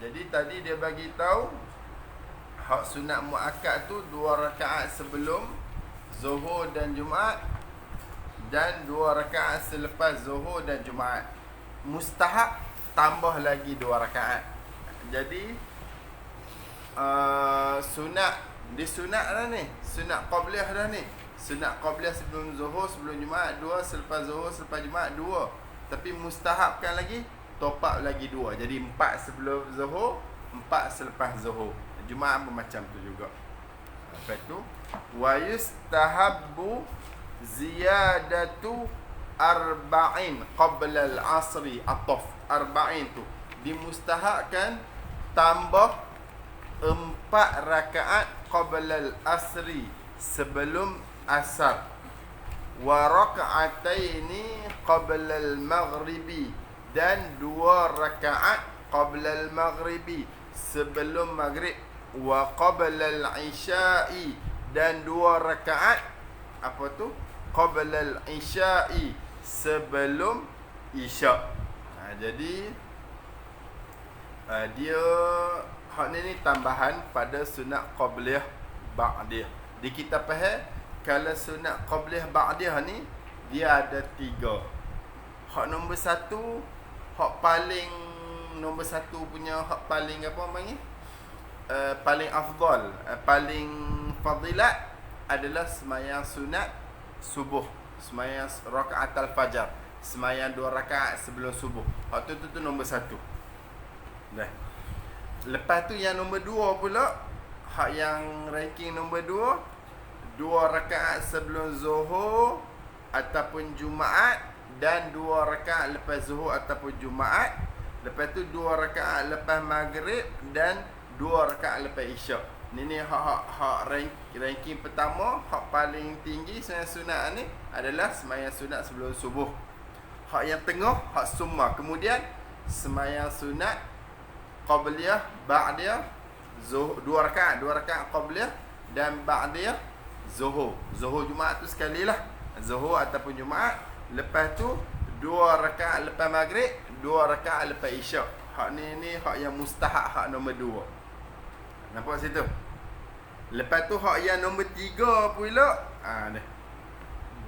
Jadi tadi dia bagi tahu hak sunat muakkad tu dua rakaat sebelum Zuhur dan Jumaat dan dua rakaat selepas Zuhur dan Jumaat. Mustahab tambah lagi dua rakaat. Jadi uh, sunat disunat dah ni. Sunat qabliyah dah ni. Sunat qabliyah sebelum Zuhur, sebelum Jumaat dua, selepas Zuhur, selepas Jumaat dua. Tapi mustahabkan lagi top up lagi dua. Jadi empat sebelum Zuhur, empat selepas Zuhur. Jumaat pun macam tu juga. Lepas tu wa yustahabbu ziyadatu arba'in qabla al-asri ataf arba'in tu dimustahabkan tambah empat rakaat qabla al-asri sebelum asar wa raka'ataini qabla al-maghribi dan dua rakaat qabla al-maghribi sebelum maghrib wa qabla al-isya'i dan dua rakaat apa tu? Qabla al-isya'i sebelum isya ha, jadi uh, dia hak ni ni tambahan pada sunat qabliyah ba'diyah. Di kitab faham kalau sunat qabliyah ba'diyah ni dia ada tiga. Hak nombor satu hak paling nombor satu punya hak paling apa panggil? Uh, paling afdal uh, paling fadilat adalah semayang sunat subuh semayang rakaat al-fajar semayang dua rakaat sebelum subuh. Hak tu tu, tu nombor satu. Dah. Lepas tu yang nombor dua pula hak yang ranking nombor dua dua rakaat sebelum zuhur ataupun jumaat dan dua rakaat lepas zuhur ataupun jumaat lepas tu dua rakaat lepas maghrib dan dua rakaat lepas isyak. Ni ni hak hak hak rank, ranking pertama, hak paling tinggi sembahyang sunat ni adalah sembahyang sunat sebelum subuh. Hak yang tengah hak summa. Kemudian sembahyang sunat qabliyah, ba'diyah, zuhur dua rakaat, dua rakaat qabliyah dan ba'diyah zuhur. Zuhur Jumaat tu sekali lah. Zuhur ataupun Jumaat. Lepas tu dua rakaat lepas maghrib, dua rakaat lepas isyak. Hak ni ni hak yang mustahak hak nombor dua. Nampak situ? Lepas tu hak yang nombor tiga pula ha, ni.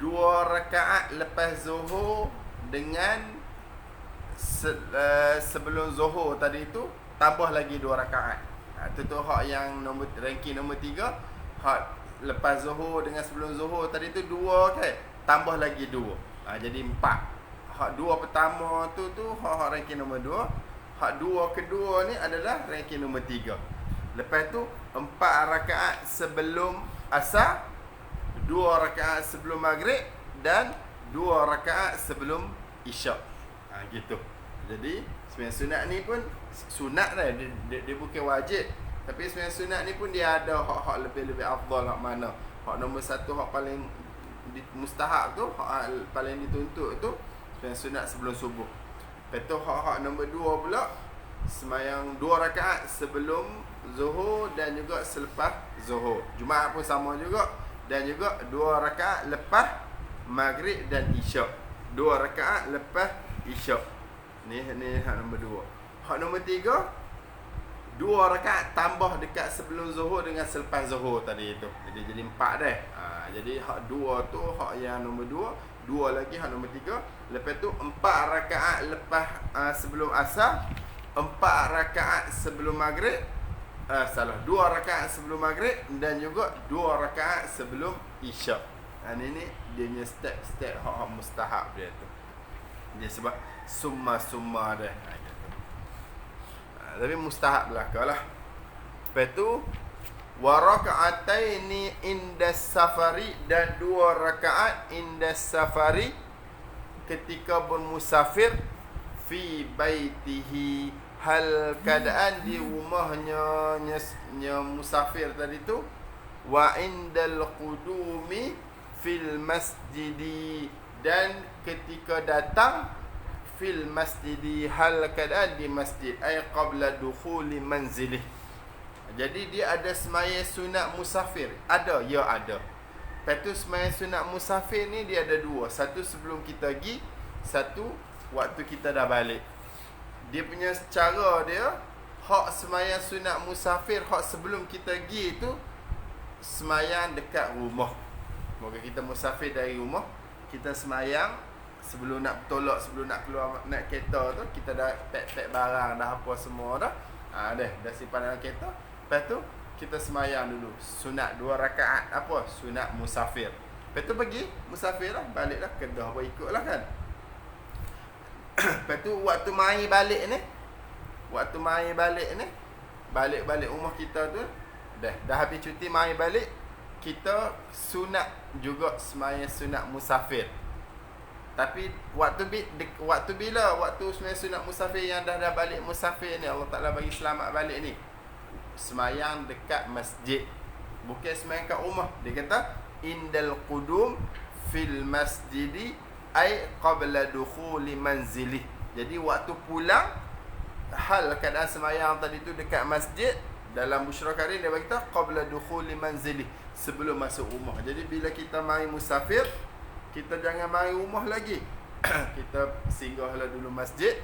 Dua rakaat lepas zuhur Dengan se, uh, Sebelum zuhur tadi tu Tambah lagi dua rakaat ha, Itu tu hak yang nombor ranking nombor tiga Hak lepas zuhur dengan sebelum zuhur tadi tu dua kan Tambah lagi dua ha, Jadi empat Hak dua pertama tu tu hak, hak ranking nombor dua Hak dua kedua ni adalah ranking nombor tiga Lepas tu empat rakaat sebelum asar, dua rakaat sebelum maghrib dan dua rakaat sebelum isyak. Ha, gitu. Jadi sembahyang sunat ni pun sunat lah dia, dia, dia bukan wajib. Tapi sembahyang sunat ni pun dia ada hak-hak lebih-lebih afdal hak mana. Hak nombor satu hak paling mustahak tu, hak paling dituntut tu sembahyang sunat sebelum subuh. Tu hak-hak nombor dua pula semayang dua rakaat sebelum Zuhur dan juga selepas Zuhur. Jumaat pun sama juga dan juga dua rakaat lepas Maghrib dan Isyak. Dua rakaat lepas Isyak. Ni ni hak nombor dua. Hak nombor tiga dua rakaat tambah dekat sebelum Zuhur dengan selepas Zuhur tadi itu. Jadi jadi empat dah. Ha, jadi hak dua tu hak yang nombor dua. Dua lagi hak nombor tiga. Lepas tu empat rakaat lepas uh, sebelum asar. Empat rakaat sebelum maghrib uh, salah dua rakaat sebelum maghrib dan juga dua rakaat sebelum isyak. Ha ini dia punya step-step hak hak mustahab dia tu. Dia sebab summa-summa dia. Tapi mustahab belakalah. Lepas tu wa raka'ataini inda safari dan dua rakaat inda safari ketika bermusafir fi baitihi hal keadaan di rumahnya nya, nya musafir tadi tu wa indal qudumi fil masjidi dan ketika datang fil masjidi hal keadaan di masjid ay qabla dukhuli manzilih. Jadi dia ada semaya sunat musafir. Ada ya ada. Lepas tu semaya sunat musafir ni dia ada dua. Satu sebelum kita pergi satu waktu kita dah balik. Dia punya cara dia hak semayang sunat musafir hak sebelum kita pergi tu semayang dekat rumah. Moga kita musafir dari rumah kita semayang sebelum nak tolak sebelum nak keluar naik kereta tu kita dah pack-pack barang dah apa semua dah. Ha, dah dah simpan dalam kereta. Lepas tu kita semayang dulu. Sunat dua rakaat apa? Sunat musafir. Lepas tu pergi musafir lah balik lah. Kedah apa ikut lah kan. Lepas tu waktu main balik ni waktu main balik ni balik-balik rumah kita tu dah dah habis cuti main balik kita sunat juga semayang sunat musafir tapi waktu bi, waktu bila waktu semayang sunat musafir yang dah dah balik musafir ni Allah Taala bagi selamat balik ni. Semayang dekat masjid. Bukan semayang kat rumah. Dia kata indal qudum fil masjidi ay qabla dukhuli manzili. Jadi waktu pulang hal keadaan semayang tadi tu dekat masjid dalam busyra karim dia berkata qabla dukhuli manzili sebelum masuk rumah. Jadi bila kita mai musafir kita jangan mari rumah lagi. Kita singgahlah dulu masjid.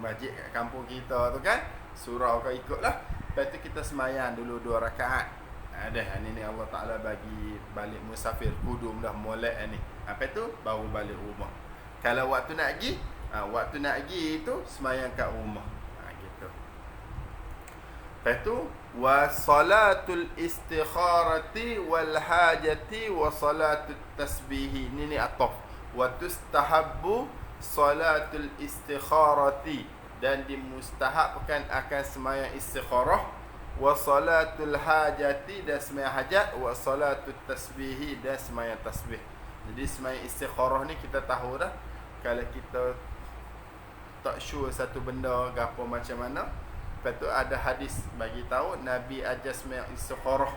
Masjid kat kampung kita tu kan. Surau kau ikutlah. Lepas tu kita semayang dulu dua rakaat. Ada ha, ni ni Allah Taala bagi balik musafir. Kudum dah molek ni. Apa tu baru balik rumah. Kalau waktu nak pergi ha, waktu nak pergi tu semayang kat rumah. Ha, gitu. Lepas tu wa salatul istikharati wal hajati wa salatul tasbih ini ni ataf wa tustahabbu salatul istikharati. Dan dimustahabkan akan sembahyang istikharah. Wa salatul hajati dan sembahyang hajat. Wa salatul tasbih dan sembahyang tasbih. Jadi sembahyang istikharah ni kita tahu dah. Kalau kita tak sure satu benda gapo macam mana Lepas tu ada hadis bagi tahu Nabi ajar sembahyang istikharah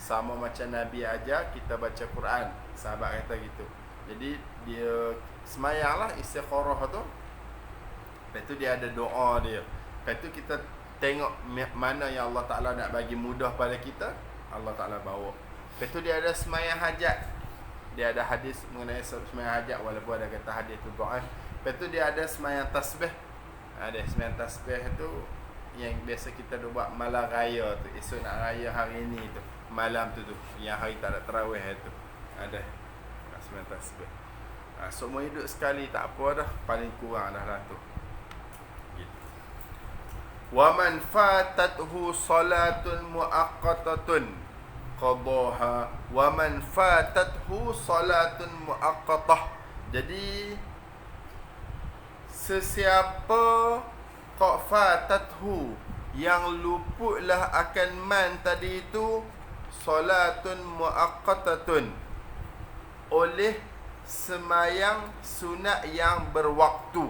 sama macam Nabi ajar kita baca Quran. Sahabat kata gitu. Jadi dia sembahyang lah istikharah tu. Lepas tu dia ada doa dia. Lepas tu kita tengok mana yang Allah Taala nak bagi mudah pada kita, Allah Taala bawa. Lepas tu dia ada sembahyang hajat. Dia ada hadis mengenai sembahyang hajat walaupun ada kata hadis tu doa. Lepas tu dia ada sembahyang tasbih. Ada sembahyang tasbih tu yang biasa kita dah buat malam raya tu. Esok nak raya hari ni tu. Malam tu tu. Yang hari tak ada terawih tu. Ada. Sembilan tasbih ha, semua hidup sekali tak apa dah. Paling kurang dah lah tu. Wa man fatathu salatun muaqqatatun. Qadaha wa man fatathu salatun muaqqatah. Jadi sesiapa Kok fatathu Yang luputlah akan man tadi itu Salatun muaqqatatun. Oleh Semayang sunat yang berwaktu.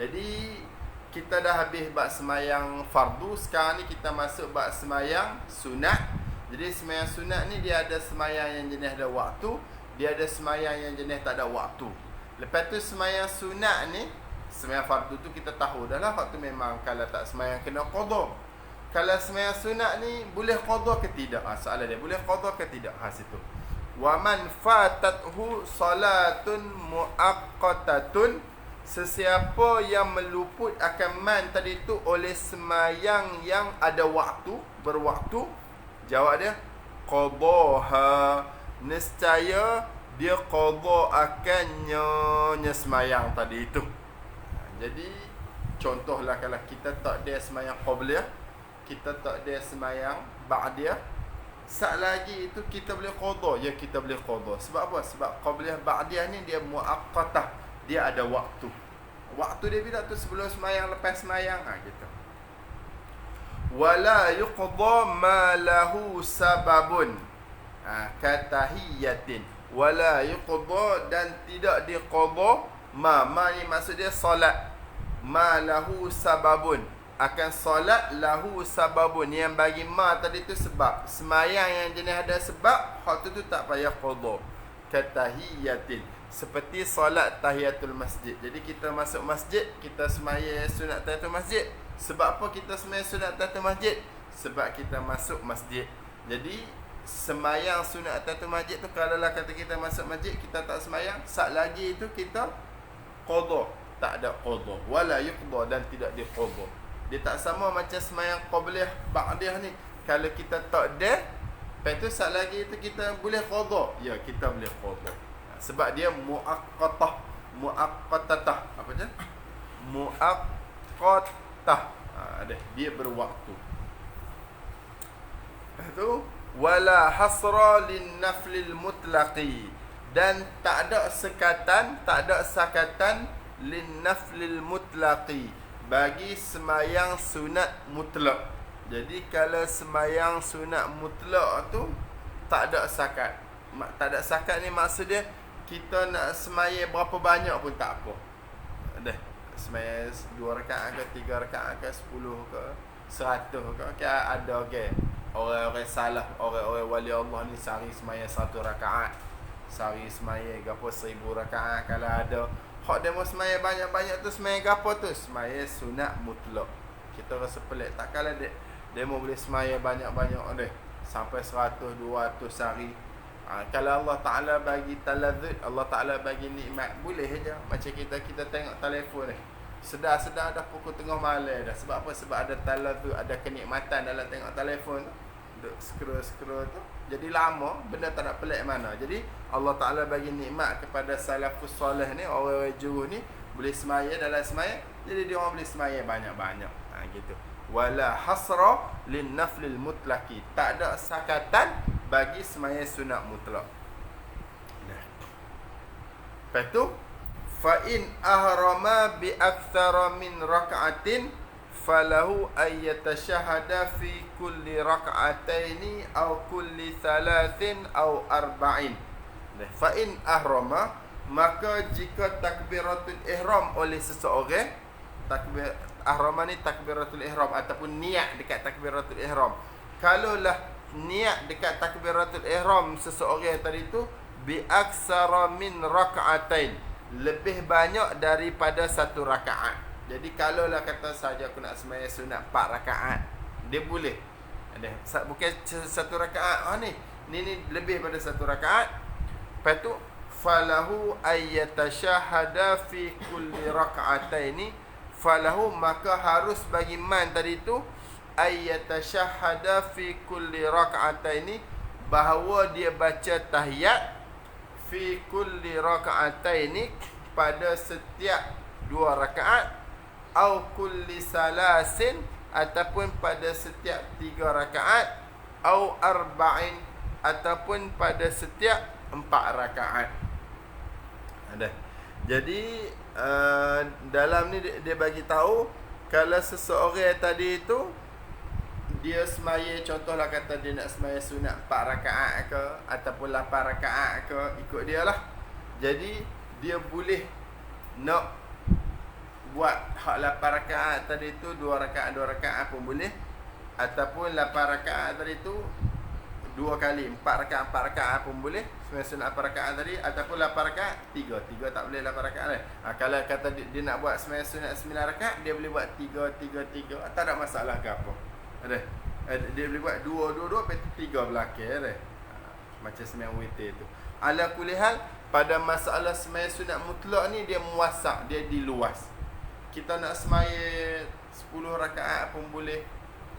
Jadi Kita dah habis bak semayang fardu Sekarang ni kita masuk bak semayang sunat. Jadi semayang sunat ni dia ada semayang yang jenis ada waktu Dia ada semayang yang jenis tak ada waktu. Lepas tu semayang sunat ni Semayang fardu tu kita tahu dah lah. Waktu memang kalau tak semayang kena qadha. Kalau semayang sunat ni Boleh qadha ke tidak? Ha, Soalan dia Boleh qadha ke tidak? Ha, situ. Wa man fatathu salatun muaqqatatun. Sesiapa yang meluput akan man tadi tu Oleh semayang yang ada waktu Berwaktu Jawab dia Qadhaha. Nescaya dia qadha akannya Semayang tadi itu jadi contohlah kalau kita tak ada semayang qabliyah, kita tak ada semayang ba'diyah, sat lagi itu kita boleh qada, ya kita boleh qada. Sebab apa? Sebab qabliyah ba'diyah ni dia muaqqatah, dia ada waktu. Waktu dia bila tu sebelum semayang lepas semayang ha gitu. Wala yuqda ma lahu sababun. Ha, katahiyatin wala yuqda dan tidak diqada ma ma ni maksud dia solat ma lahu sababun. Akan solat lahu sababun. Yang bagi ma tadi tu sebab. Semayang yang jenis ada sebab hak tu tak payah qada katahiyatin seperti solat tahiyatul masjid. Jadi kita masuk masjid kita semayang sunat tahiyatul masjid. Sebab apa kita semayang sunat tahiyatul masjid? Sebab kita masuk masjid. Jadi semayang sunat tahiyatul masjid tu kalau lah kata kita masuk masjid kita tak semayang sat lagi itu kita qada tak ada qadha wala yuqda dan tidak diqadha Dia tak sama macam semayang qabliyah ba'diyah ni. Kalau kita tak ada, lepas tu sat lagi tu kita boleh qadha. Ya, kita boleh qadha. Sebab dia muaqqatah, muaqqatatah. Apa je? Muaqqatah. Ha, ada. Dia berwaktu. Lepas tu wala hasra lin naflil mutlaqi dan tak ada sekatan, tak ada sakatan lin naflil mutlaqi bagi semayang sunat mutlak. Jadi kalau semayang sunat mutlak tu tak ada sakat. Tak ada sakat ni maksud dia kita nak semayang berapa banyak pun tak apa. Dah. Semayang dua rakaat ke tiga rakaat ke sepuluh ke seratus ke okay, ada ke. Okay. Orang-orang salah, orang-orang wali Allah ni sehari semayang satu rakaat. Sehari semayang berapa seribu rakaat kalau ada Hak dia mau semaya banyak-banyak tu semaya apa tu? Semaya sunat mutlak. Kita rasa pelik. Tak kalah dia, dia mau boleh semaya banyak-banyak deh. Sampai 100, 200 sehari. Ha, kalau Allah Ta'ala bagi talazut, Allah Ta'ala bagi nikmat, boleh je. Macam kita kita tengok telefon ni. Sedar-sedar dah pukul tengah malam dah. Sebab apa? Sebab ada talazut, ada kenikmatan dalam tengok telefon tu. Duk scroll-scroll tu. Jadi lama, benda tak nak pelik mana. Jadi Allah Ta'ala bagi nikmat kepada salafus soleh ni, orang-orang juruh ni, boleh semaya dalam semaya. Jadi dia orang boleh semaya banyak-banyak. Ha, gitu. Wala hasra lin naflil mutlaki. Tak ada sakatan bagi semaya sunat mutlak. Nah. Lepas tu, fa'in ahrama bi akthara min raka'atin, falahu ayyatashahada fi kulli rak'ataini aw kulli thalathin aw arba'in. Fa in ahrama maka jika takbiratul ihram oleh seseorang takbir ahrama ni takbiratul ihram ataupun niat dekat takbiratul ihram. Kalaulah niat dekat takbiratul ihram seseorang tadi tu bi aksara min rak'atain lebih banyak daripada satu rakaat jadi kalau lah kata saja aku nak sembahyang sunat 4 rakaat, dia boleh. Ada bukan satu rakaat. Oh ni, ni ni lebih pada satu rakaat. Lepas tu falahu ayyatashahada fi kulli raka'ataini falahu maka harus bagi man tadi tu ayyatashahada fi kulli raka'ataini bahawa dia baca tahiyat fi kulli raka'ataini pada setiap dua rakaat au kulli salasin ataupun pada setiap tiga rakaat au arba'in ataupun pada setiap empat rakaat. Ada. Jadi uh, dalam ni dia, dia bagi tahu kalau seseorang tadi itu dia semaya contohlah kata dia nak semaya sunat 4 rakaat ke ataupun 8 rakaat ke ikut dia lah. Jadi dia boleh nak buat hak 8 rakaat tadi tu 2 rakaat 2 rakaat pun boleh. Ataupun 8 rakaat tadi tu dua kali 4 rakaat 4 rakaat pun boleh. Semasa 8 rakaat tadi ataupun 8 rakaat 3 3 tak boleh 8 rakaat lah. Ha, kalau kata dia, dia nak buat semasa sunat 9 rakaat dia boleh buat 3 3 3 tak ada masalah ke apa. Ada? Eh, dia boleh buat 2 2 2 lepas 3 belakang ada? Ha, macam sembilan witir tu. Ala kulihal pada masalah semaya sunat mutlak ni dia muasak dia diluas kita nak semaya 10 rakaat pun boleh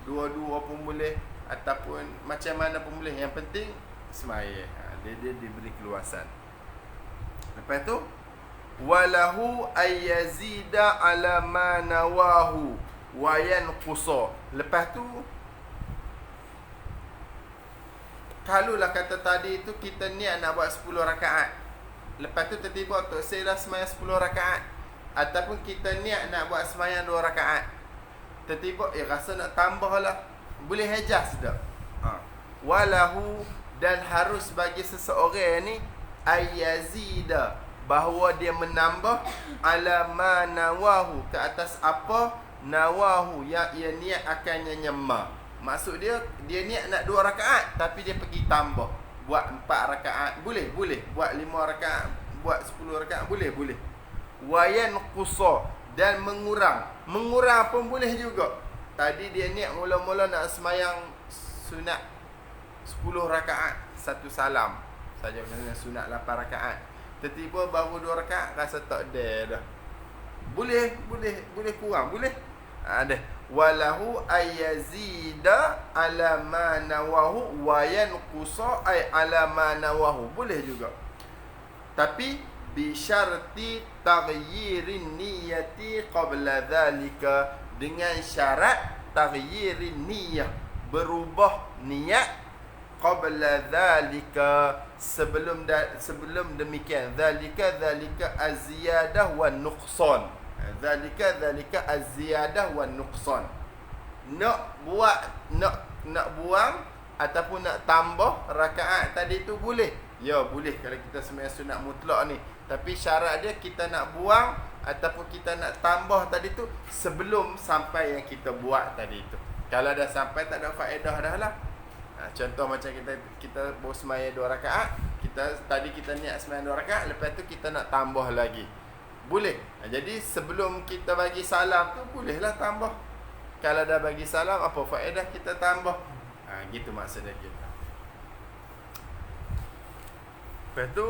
dua-dua pun boleh ataupun macam mana pun boleh. Yang penting semaya ha, dia dia diberi keluasan. Lepas tu walahu ayyazida ala ma nawahu wa yanqusa. Lepas tu kalau lah kata tadi tu kita niat nak buat 10 rakaat. Lepas tu tiba-tiba tu saya dah semaya 10 rakaat Ataupun kita niat nak buat semayang dua rakaat. Tertiba, ya rasa nak tambah lah. Boleh hejaz tak? Ha. Walahu dan harus bagi seseorang ni Ayazida Bahawa dia menambah Ala ma nawahu Ke atas apa Nawahu Yang ia niat akannya nyemah Maksud dia Dia niat nak dua rakaat Tapi dia pergi tambah. Buat empat rakaat Boleh, boleh. Buat lima rakaat Buat sepuluh rakaat Boleh, boleh wayan qusa dan mengurang. Mengurang pun boleh juga. Tadi dia niat mula-mula nak semayang sunat 10 rakaat satu salam. Saja dengan sunat 8 rakaat. Tiba-tiba baru 2 rakaat rasa tak ada dah. Boleh boleh boleh kurang boleh. Ada. Ha, walahu ayazida ala ma nawahu wa yanqusa ay ala ma nawahu. Boleh juga. Tapi bi syarti taghyirin niyati qabla dhalika dengan syarat taghyirin niyah berubah niat qabla dhalika sebelum da, sebelum demikian dhalika dhalika az-ziyadah wan nuqsan Zalika zalika az-ziyadah wan nuqsan. Nak buat nak nak buang ataupun nak tambah rakaat tadi tu boleh. Ya boleh kalau kita sembahyang sunat mutlak ni. Tapi syarat dia kita nak buang ataupun kita nak tambah tadi tu sebelum sampai yang kita buat tadi tu. Kalau dah sampai tak ada faedah dah lah. Ha, contoh macam kita kita bawa sembahyang dua rakaat, kita tadi kita niat sembahyang dua rakaat, lepas tu kita nak tambah lagi. Boleh. Ha, jadi sebelum kita bagi salam tu bolehlah tambah. Kalau dah bagi salam apa faedah kita tambah? Ha, gitu maksudnya kita. Lepas tu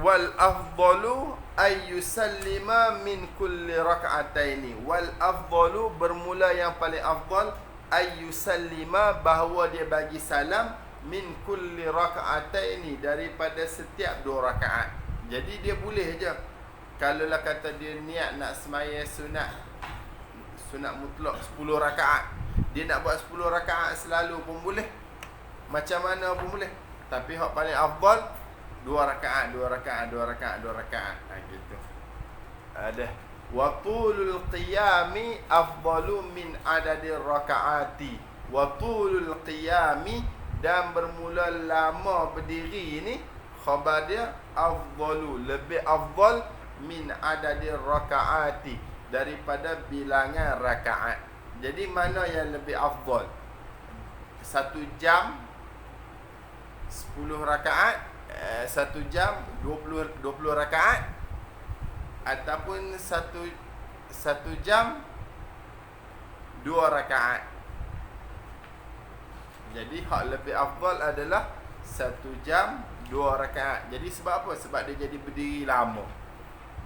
wal afdalu ay yusallima min kulli rak'ataini wal afdalu bermula yang paling afdal ay yusallima bahawa dia bagi salam min kulli rak'ataini daripada setiap dua rakaat. Jadi dia boleh je. Kalau lah kata dia niat nak semaya sunat Sunat mutlak 10 rakaat. Dia nak buat 10 rakaat selalu pun boleh. Macam mana pun boleh. Tapi hak paling afdal dua rakaat, dua rakaat, dua rakaat, dua rakaat ha, gitu. Ada Watulul qiyami afdalu min adadir rakaati Watulul qiyami Dan bermula lama berdiri ni Khabar dia afdalu lebih afdal min adadi rakaati daripada bilangan rakaat. Jadi mana yang lebih afdal? Satu jam sepuluh rakaat eh, Satu jam dua puluh dua puluh rakaat Ataupun satu Satu jam Dua rakaat Jadi hak lebih afdal adalah Satu jam dua rakaat. Jadi sebab apa? Sebab dia jadi berdiri lama.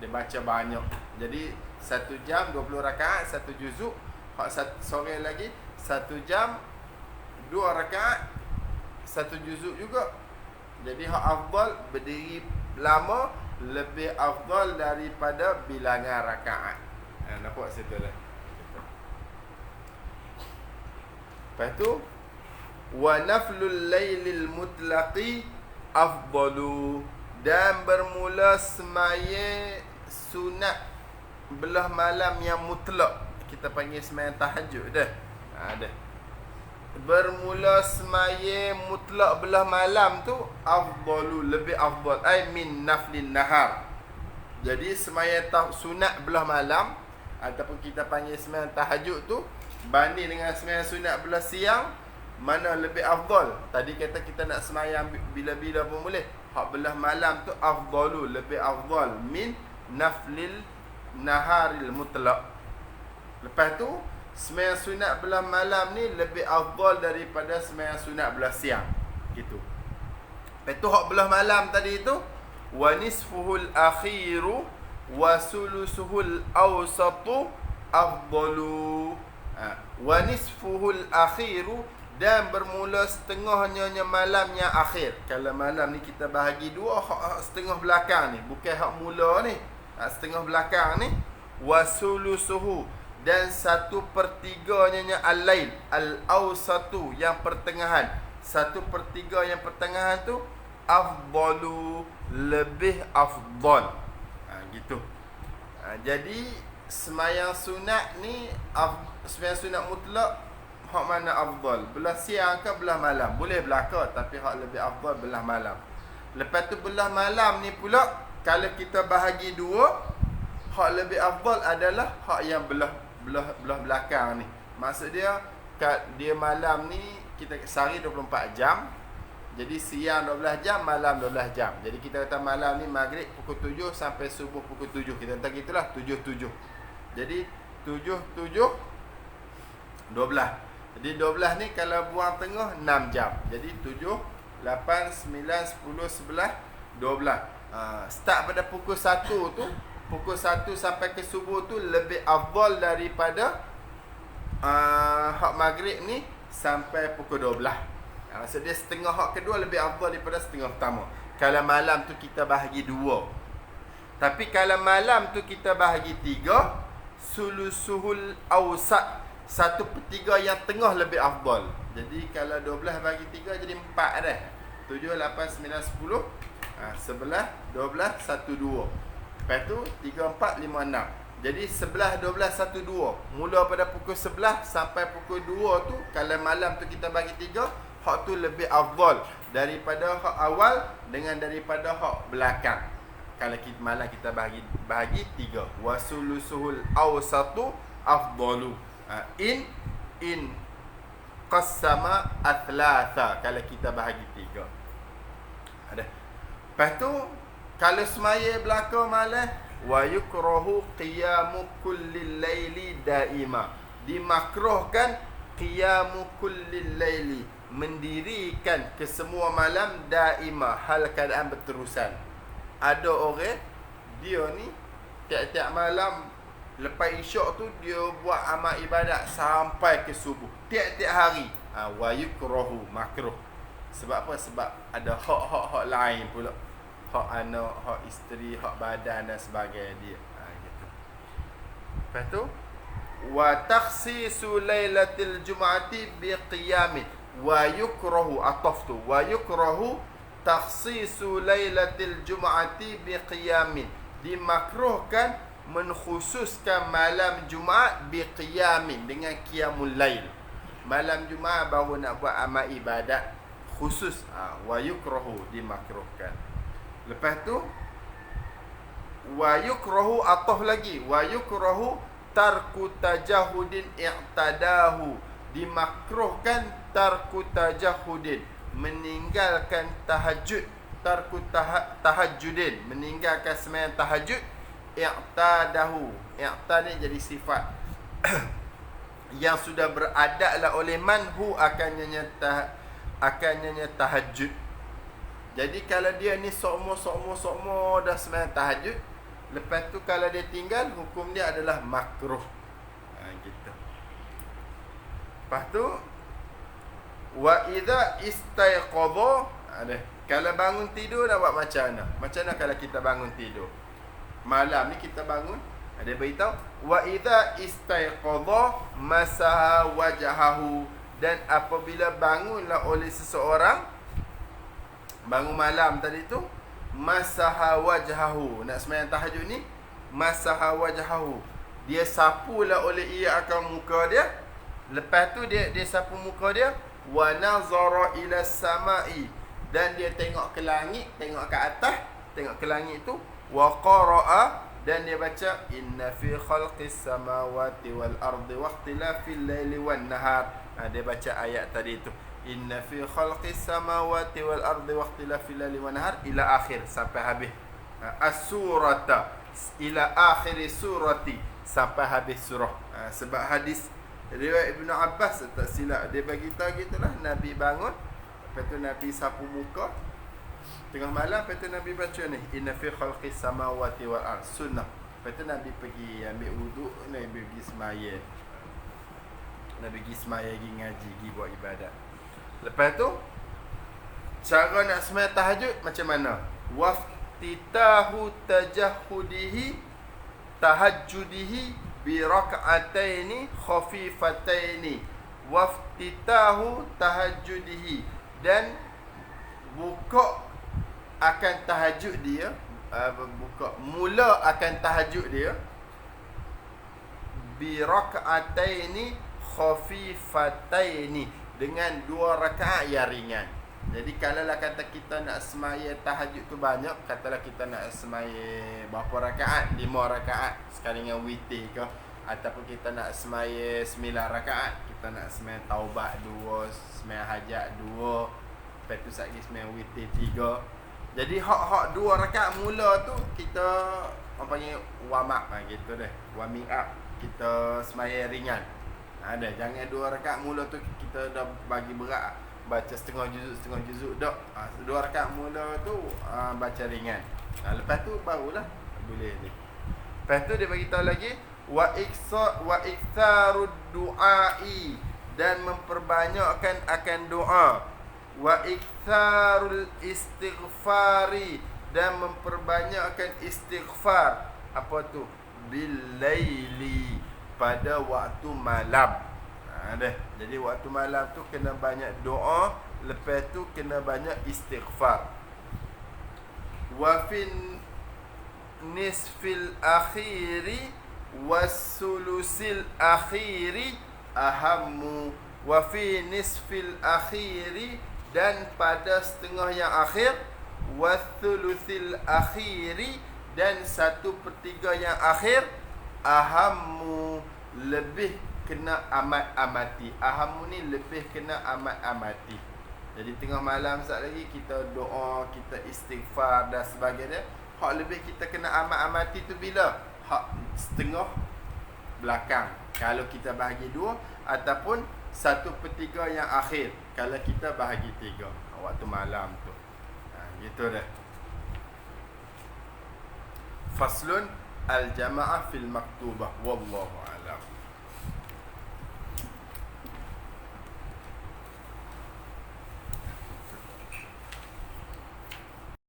Dia baca banyak. Jadi satu jam dua puluh rakaat, satu juzuk. Hak sore lagi satu jam dua rakaat, satu juzuk juga. Jadi hak afdal berdiri lama lebih afdal daripada bilangan rakaat. Ha, nampak situ lah. Lepas tu wa naflul lailil mutlaqi afdalu dan bermula semaya sunat belah malam yang mutlak kita panggil semaya tahajud dah ha dah bermula semaya mutlak belah malam tu afdalu lebih afdal. Ai min naflin nahar. Jadi semaya tah sunat belah malam ataupun kita panggil semaya tahajud tu banding dengan semaya sunat belah siang mana lebih afdal. Tadi kata kita nak semayang bila-bila pun boleh. Hak belah malam tu afdalu lebih afdal. Min naflil naharil mutlaq lepas tu semayang sunat belah malam ni lebih afdal daripada semayang sunat belah siang gitu tu hak belah malam tadi tu wa nisfuhul akhiru wa sulusuhul awsatu afdalu ha. wa nisfuhul akhiru dan bermula setengahnya malam yang akhir. Kalau malam ni kita bahagi dua, hak setengah belakang ni, bukan hak mula ni. Hak setengah belakang ni wasulusuhu dan satu pertiganya al-lail al-awsatu yang pertengahan. Satu pertiga yang pertengahan tu afdalu lebih afdal. Ha, gitu. Ha, jadi semayang sunat ni semayang sunat mutlak hak mana afdal belah siang ke belah malam boleh belaka tapi hak lebih afdal belah malam lepas tu belah malam ni pula kalau kita bahagi dua hak lebih afdal adalah hak yang belah belah belah belakang ni. Maksud dia kat dia malam ni kita sehari 24 jam. Jadi siang 12 jam malam 12 jam. Jadi kita kata malam ni maghrib pukul 7 sampai subuh pukul 7 kita kata gitulah 7 7 jadi 7 7 12 jadi 12 ni kalau buang tengah 6 jam. Jadi 7, 8, 9, 10, 11, 12. Uh, start pada pukul 1 tu pukul 1 sampai ke subuh tu lebih afdal daripada uh, hak maghrib ni sampai pukul 12. Uh, maksud dia setengah hak kedua lebih afdal daripada setengah pertama. Kalau malam tu kita bahagi dua. Tapi kalau malam tu kita bahagi tiga, sulusuhul awsat satu per tiga yang tengah lebih afdal. Jadi kalau 12 bagi 3 jadi 4 dah. 7, 8, 9, 10. Ha, 11, 12, 1, 2. Lepas tu 3, 4, 5, 6. Jadi 11, 12, 1, 2. Mula pada pukul 11 sampai pukul 2 tu. Kalau malam tu kita bagi 3. Hak tu lebih afdal daripada hak awal dengan daripada hak belakang. Kalau kita malam kita bahagi bahagi 3. Wasulusuhul awsatu afdalu. Ha, in in qassama atlatha kalau kita bahagi tiga. Ada. Lepas tu kalau semaya belaka malam wa yukrahu qiyamu kulli laili daima. Dimakruhkan qiyamu kulli laili mendirikan ke semua malam daima hal keadaan berterusan. Ada orang dia ni tiap-tiap malam Lepas isyak tu dia buat amal ibadat sampai ke subuh. Tiap-tiap hari. Ha, wa yukrahu makruh. Sebab apa? Sebab ada hak-hak-hak lain pula. Hak anak, hak isteri, hak badan dan sebagainya dia. Ha, gitu. Lepas tu wa takhsisu lailatul jum'ati bi qiyamin wa yukrahu ataf tu wa yukrahu takhsisu lailatul jum'ati bi qiyamin dimakruhkan menkhususkan malam Jumaat biqiyamin dengan qiyamul lail. Malam Jumaat baru nak buat amal ibadat khusus ha, wa yukrahu dimakruhkan. Lepas tu wa yukrahu atah lagi. Wa yukrahu tarku tajahudin i'tadahu. Dimakruhkan tarku tajahudin. Meninggalkan tahajud tarku tahajudin. Meninggalkan sembahyang tahajud i'tadahu. I'tad ni jadi sifat. Yang sudah beradaklah oleh manhu akannya nyata akannya tahajud jadi kalau dia ni sokmo sokmo sokmo dah sembahyang tahajud lepas tu kalau dia tinggal hukum dia adalah makruh. Ha gitu. Lepas tu wa idza istayqadha ada kalau bangun tidur nak buat macam mana? Macam mana kalau kita bangun tidur? Malam ni kita bangun ada beritahu wa idza istayqadha masaha wajhahu dan apabila bangunlah oleh seseorang bangun malam tadi tu masaha wajhahu. Nak sembahyang tahajud ni masaha wajhahu. Dia sapulah oleh ia akan muka dia. Lepas tu dia dia sapu muka dia. Wa nazara ila samai. Dan dia tengok ke langit tengok ke atas tengok ke langit tu. Wa qara'a dan dia baca inna fi khalqis samawati wal ardi wa ikhtilafil laili wan nahar. Ha, dia baca ayat tadi tu inna fi khalqis samawati wal ardi wa ikhtilafil laili wan nahar ila akhir. Sampai habis. Ha, as-surata. Ila akhir surati. Sampai habis surah. Ha, sebab hadis riwayat Ibnu Abbas tak silap dia bagi tahu gitulah nabi bangun lepas tu nabi sapu muka. Tengah malam Lepas Nabi baca ni Inna fi khalqis samawati wal ard Sunnah. Lepas Nabi pergi ambil wuduk Nabi pergi semaya Nabi pergi semaya pergi ngaji Pergi buat ibadat Lepas tu Cara nak semaya tahajud Macam mana? Waftitahu tajahudihi Tahajjudihi Birak'ataini Khafifataini. Waftitahu tahajjudihi. Dan Buka akan tahajud dia uh, buka mula akan tahajud dia bi rak'ataini khafifataini dengan dua rakaat yang ringan. Jadi kalau lah kata kita nak semaya tahajud tu banyak, katalah kita nak semaya berapa rakaat? Lima rakaat sekali dengan witir ke ataupun kita nak semaya sembilan rakaat, kita nak semaya taubat dua, semaya hajat dua, lepas tu sekali semaya witir tiga, jadi hak-hak dua rakaat mula tu kita orang panggil warm up ha, gitu deh. Warming up. Kita semaya ringan. Ada jangan dua rakaat mula tu kita dah bagi berat baca setengah juzuk setengah juzuk dak. Ha, dua rakaat mula tu ha, baca ringan. Ha, lepas tu barulah boleh ni. Lepas tu dia bagi tahu lagi wa iksa wa iktharud du'ai dan memperbanyakkan akan doa wa iktharul istighfari dan memperbanyakkan istighfar apa tu bilaili pada waktu malam. Ha dah jadi waktu malam tu kena banyak doa lepas tu kena banyak istighfar. Wa fin nisfil akhiri wasulusil akhiri ahammu. Wa fi nisfil akhiri dan pada setengah yang akhir wasulusil akhiri dan satu pertiga yang akhir ahammu lebih kena amat amati. Ahammu ni lebih kena amat amati. Jadi tengah malam saat lagi kita doa kita istighfar dan sebagainya. Hak lebih kita kena amat amati tu bila? Hak setengah belakang. Kalau kita bahagi dua ataupun satu pertiga yang akhir. Kalau kita bahagi tiga. Waktu malam tu. Ha, gitu dah faslun الجماعة في المكتوبة. والله أعلم.